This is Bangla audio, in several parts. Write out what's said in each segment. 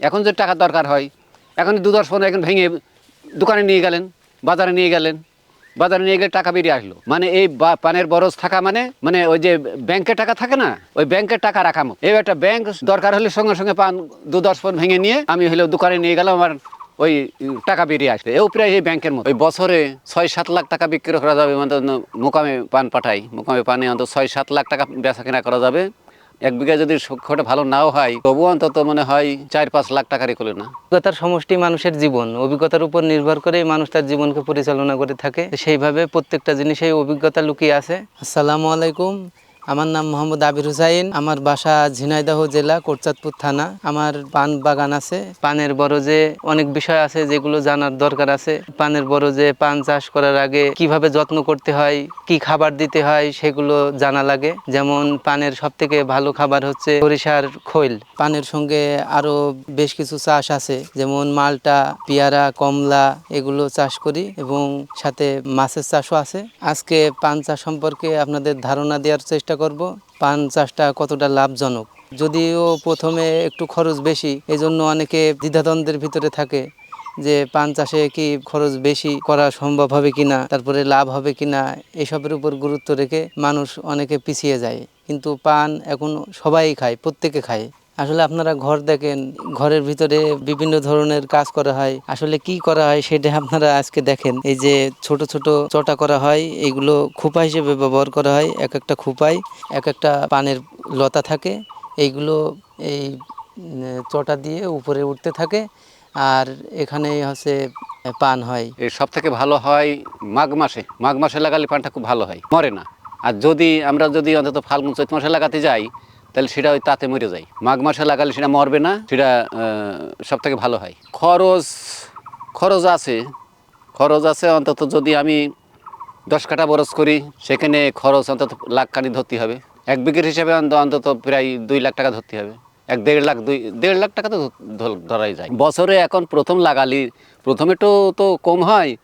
এখন যে টাকা দরকার হয়, এখন দু দশ পনেরো এখন ভেঙে দোকানে নিয়ে গেলেন, বাজারে নিয়ে গেলেন, বাজারে নিয়ে গেলে টাকা বেরিয়ে আসলো। মানে এই পানের বরজ থাকা মানে মানে ওই যে ব্যাংকে টাকা থাকে না, ওই ব্যাংকের টাকা রাখা। এই একটা ব্যাংক দরকার হলে সঙ্গে সঙ্গে পান, দু দশ পন ভেঙে নিয়ে আমি হলো দোকানে নিয়ে গেলাম আমার ওই টাকা বেরিয়ে আসবে এও প্রায় এই ব্যাংকের মতো। ওই বছরে ছয় সাত লাখ টাকা বিক্রি করা যাবে মানে মোকামে পান পাঠাই। মোকামে পানে অন্তত ছয় সাত লাখ টাকা বেচা কেনা করা যাবে। এক বিঘা যদি সক্ষটা ভালো নাও হয় তবু অন্তত মনে হয় চার পাঁচ লাখ টাকারই খুলে না। অভিজ্ঞতার সমষ্টি মানুষের জীবন। অভিজ্ঞতার উপর নির্ভর করে মানুষ তার জীবনকে পরিচালনা করে থাকে। সেইভাবে প্রত্যেকটা জিনিসেই অভিজ্ঞতা লুকিয়ে আছে। আসসালামু আলাইকুম। আমার নাম মোহাম্মদ আবির হুসাইন। আমার বাসা ঝিনাইদহ জেলা, কোটচাঁদপুর থানা। আমার পান বাগান আছে। পানের বরজে অনেক বিষয় আছে যেগুলো জানার দরকার আছে। পানের বরজে পান চাষ করার আগে কীভাবে যত্ন করতে হয়, কি খাবার দিতে হয় সেগুলো জানা লাগে। যেমন পানের সব থেকে ভালো খাবার হচ্ছে সরিষার খৈল। পানের সঙ্গে আরও বেশ কিছু চাষ আছে। যেমন মালটা, পেয়ারা, কমলা এগুলো চাষ করি এবং সাথে মাছের চাষও আছে। আজকে পান চাষ সম্পর্কে আপনাদের ধারণা দেওয়ার চেষ্টা করব, পান চাষটা কতটা লাভজনক? যদিও প্রথমে একটু খরচ বেশি এই জন্য অনেকে দ্বিধাদ্বন্দ্বের ভিতরে থাকে যে পান চাষে কি খরচ বেশি করা সম্ভব হবে কিনা, তারপরে লাভ হবে কিনা, এসবের উপর গুরুত্ব রেখে মানুষ অনেকে পিছিয়ে যায়। কিন্তু পান এখন সবাই খায়, প্রত্যেকে খায়। আসলে আপনারা ঘর দেখেন, ঘরের ভিতরে বিভিন্ন ধরনের কাজ করা হয়। আসলে কি করা হয় সেটা আপনারা আজকে দেখেন। এই যে ছোট ছোট চটা করা হয়, এগুলো খোপা হিসেবে ব্যবহার করা হয়, এক একটা খোপায়, এক একটা পানের লতা থাকে, এইগুলো এই চটা দিয়ে উপরে উঠতে থাকে, আর এখানে হচ্ছে পান হয়। এর সব থেকে ভালো হয় মাঘ মাসে। মাঘ মাসে লাগালে পানটা খুব ভালো হয়। মরে না। আর যদি আমরা যদি অন্তত ফাল্গুন চৈত মাসে লাগাতে যাই তাহলে সেটা ওই তাতে মরে যায়। মাঘ মাসে লাগালে সেটা মরবে না, সেটা সব থেকে ভালো হয়। খরচ খরচ আছে খরচ আছে অন্তত যদি আমি দশ কাটা বরস করি, সেখানে খরচ অন্তত লাখ কানি ধরতে হবে। এক বিঘের হিসাবে অন্ত- অন্তত প্রায় দুই লাখ টাকা ধরতে হবে। এক দেড় লাখ, দুই, দেড় লাখ টাকা তো ধরাই যায়। বছরে এখন প্রথম লাগালি, প্রথমে তো তো কম হয়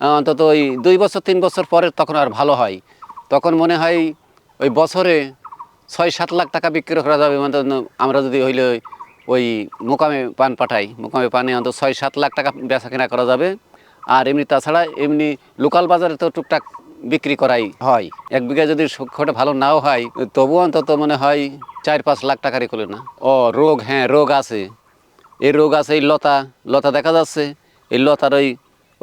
অন্তত ওই দুই বছর, তিন বছর পরে তখন আর ভালো হয়। তখন মনে হয় ওই বছরে ছয় সাত লাখ টাকা বিক্রি করা যাবে মানে আমরা যদি হইলে ওই মোকামে পান পাঠাই। মোকামে পানে অন্তত ছয় সাত লাখ টাকা বেচা কেনা করা যাবে। আর এমনি তাছাড়া এমনি লোকাল বাজারে তো টুকটাক বিক্রি করাই হয়। এক বিঘা যদি সূক্ষ্মটা ভালো নাও হয় তবু অন্তত মনে হয় চার পাঁচ লাখ টাকারই খুলে না। ও, রোগ হ্যাঁ রোগ আছে। এই রোগ আছে এই লতা। লতা দেখা যাচ্ছে। এই লতার ওই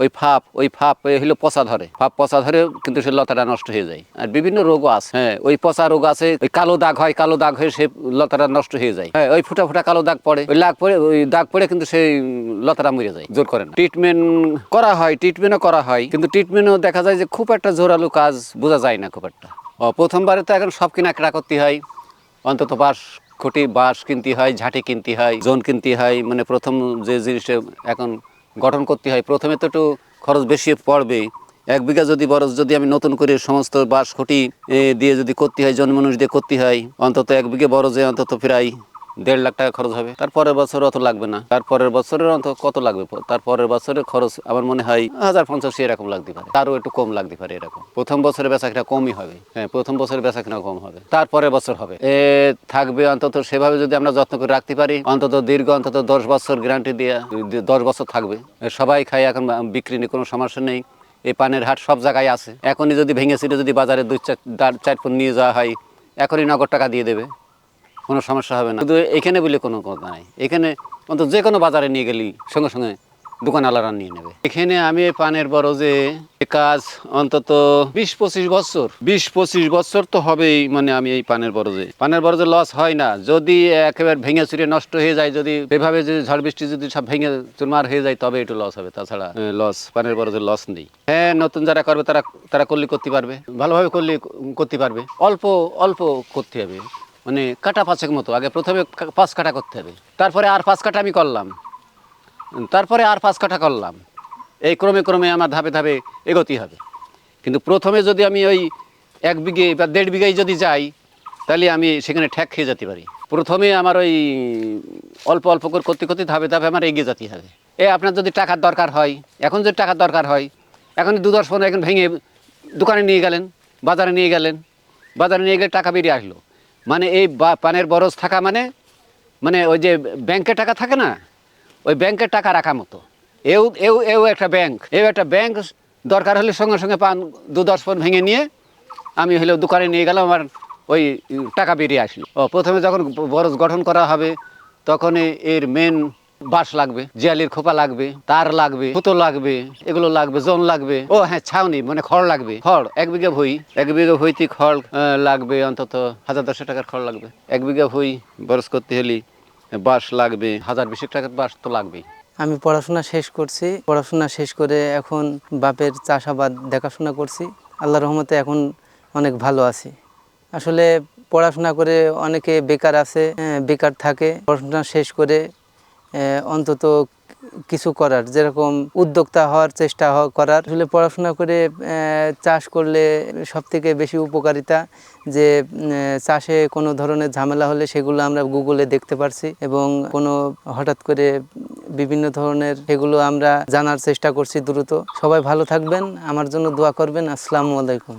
ওই ফাপ ওই ফাপ হলো পচা ধরে। ফাপ পচা ধরে কিন্তু সে লতাটা নষ্ট হয়ে যায়। আর বিভিন্ন রোগও আছে। হ্যাঁ ওই পচা রোগ আছে, ওই কালো দাগ হয়, কালো দাগ হয়ে সে লতাটা নষ্ট হয়ে যায়। হ্যাঁ ওই ফুটা ফুটা কালো দাগ পড়ে, ওই লাগ পড়ে, ওই দাগ পড়ে কিন্তু সেই লতাটা মরে যায়, জোর করে না। ট্রিটমেন্ট করা হয় ট্রিটমেন্টও করা হয়, কিন্তু ট্রিটমেন্টও দেখা যায় যে খুব একটা জোরালো কাজ বোঝা যায় না খুব একটা। প্রথমবারে তো এখন সব কিনা কেনাকাটা করতে হয়। অন্তত বাঁশ, খুঁটি, বাঁশ কিনতে হয়, ঝাঁটি কিনতে হয়, জোন কিনতে হয়। মানে প্রথম যে জিনিসটা এখন গঠন করতে হয়। প্রথমে তো একটু খরচ বেশি পড়বে এক বিঘা যদি বরস যদি আমি নতুন করে সমস্ত বাঁশ খুঁটি দিয়ে যদি করতে হয় জনমানুষ দিয়ে করতে হয়, অন্তত এক বিঘে বরজে অন্তত প্রায় দেড় লাখ টাকা খরচ হবে। তারপরের বছর অত লাগবে না। তারপরের বছরের অন্তত কত লাগবে? তারপরের বছরের খরচ আমার মনে হয় হাজার পঞ্চাশি এরকম লাগতে পারে। তারও একটু কম লাগতে পারে এরকম। প্রথম বছরে বেচা কিনা কমই হবে। হ্যাঁ প্রথম বছরে বেচা কিনা কম হবে। তারপরের বছর হবে। এ থাকবে অন্তত সেভাবে যদি আমরা যত্ন করে রাখতে পারি, অন্তত দীর্ঘ, অন্তত দশ বছর গ্যারান্টি দিয়ে দশ বছর থাকবে সবাই খায়, এখন বিক্রি নিয়ে কোনো সমস্যা নেই। এই পানের হাট সব জায়গায় আছে। এখনই যদি ভেঙে ছিটে যদি বাজারে দুই চার, চার- নিয়ে যাওয়া হয়, এখনই নগদ টাকা দিয়ে দেবে। কোনো সমস্যা হবে না। শুধু এখানে বলে কোনো কথা নাই। এখানে অন্তত যে কোনো বাজারে নিয়ে গেলি সঙ্গে সঙ্গে দোকানওয়ালারা নিয়ে নেবে। এখানে আমি পানের বরজে এ কাজ অন্তত বিশ পঁচিশ বছর। বিশ পঁচিশ বছর তো হবেই মানে আমি এই পানের বরজে। পানের বরজে লস হয় না। যদি একেবারে ভেঙে চুরে নষ্ট হয়ে যায়, যদি এভাবে যদি ঝড় বৃষ্টি যদি সব ভেঙে চুরমার হয়ে যায়, তবে একটু লস হবে। তাছাড়া লস পানের বরজে লস নেই। হ্যাঁ নতুন যারা করবে, তারা তারা করলে করতে পারবে। ভালোভাবে করলে করতে পারবে। অল্প অল্প করতে হবে। মানে কাটা পাঁচেক মতো। আগে প্রথমে পাঁচ কাটা করতে হবে। তারপরে আর পাঁচ কাটা আমি করলাম। তারপরে আর পাঁচ কাঠা করলাম। এই ক্রমে ক্রমে আমার ধাপে ধাপে এগোতে হবে। কিন্তু প্রথমে যদি আমি ওই এক বিঘে বা দেড় বিঘায় যদি যাই, তাহলে আমি সেখানে ঠ্যাক খেয়ে যেতে পারি। প্রথমে আমার ওই অল্প অল্প করে করতে করতে ধাপে ধাপে আমার এগিয়ে যেতে হবে। এ, আপনার যদি টাকার দরকার হয়, এখন যদি টাকার দরকার হয়, এখন দু দশ পনেরো এখন ভেঙে দোকানে নিয়ে গেলেন, বাজারে নিয়ে গেলেন, বাজারে নিয়ে গেলে টাকা বেরিয়ে আসলো। মানে এই পানের বরজ থাকা মানে মানে ওই যে ব্যাংকে টাকা থাকে না, ওই ব্যাংকের টাকা রাখা মতো। এও এও এও একটা ব্যাংক, এও একটা ব্যাংক দরকার হলে সঙ্গে সঙ্গে পান দু দশ ফোন ভেঙে নিয়ে আমি হলেও দোকানে নিয়ে গেলাম আমার ওই টাকা বেরিয়ে আসলো। ও, প্রথমে যখন বরজ গঠন করা হবে তখন এর মেন বাঁশ লাগবে জিয়ালির খোপা লাগবে তার লাগবে পুতো লাগবে এগুলো লাগবে জোন লাগবে। ও হ্যাঁ ছাউনি মানে খড় লাগবে। খড় এক বিঘা ভই এক বিঘা ভইতে খড় লাগবে অন্তত হাজার দশ টাকার খড় লাগবে। এক বিঘা ভই বরজ করতে হলে বাঁশ লাগবে হাজার বিশ টাকার বাঁশ তো লাগবেই। আমি পড়াশোনা শেষ করছি পড়াশোনা শেষ করে এখন বাপের চাষাবাদ দেখাশোনা করছি। আল্লাহ রহমতে এখন অনেক ভালো আছি। আসলে পড়াশোনা করে অনেকে বেকার আছে হ্যাঁ, বেকার থাকে। পড়াশোনা শেষ করে অন্তত কিছু করার, যেরকম উদ্যোক্তা হওয়ার চেষ্টা করার। আসলে পড়াশোনা করে চাষ করলে সব থেকে বেশি উপকারিতা যে চাষে কোনো ধরনের ঝামেলা হলে সেগুলো আমরা গুগলে দেখতে পারছি এবং কোনো হঠাৎ করে বিভিন্ন ধরনের সেগুলো আমরা জানার চেষ্টা করছি দ্রুত। সবাই ভালো থাকবেন, আমার জন্য দোয়া করবেন। আসসালামু আলাইকুম।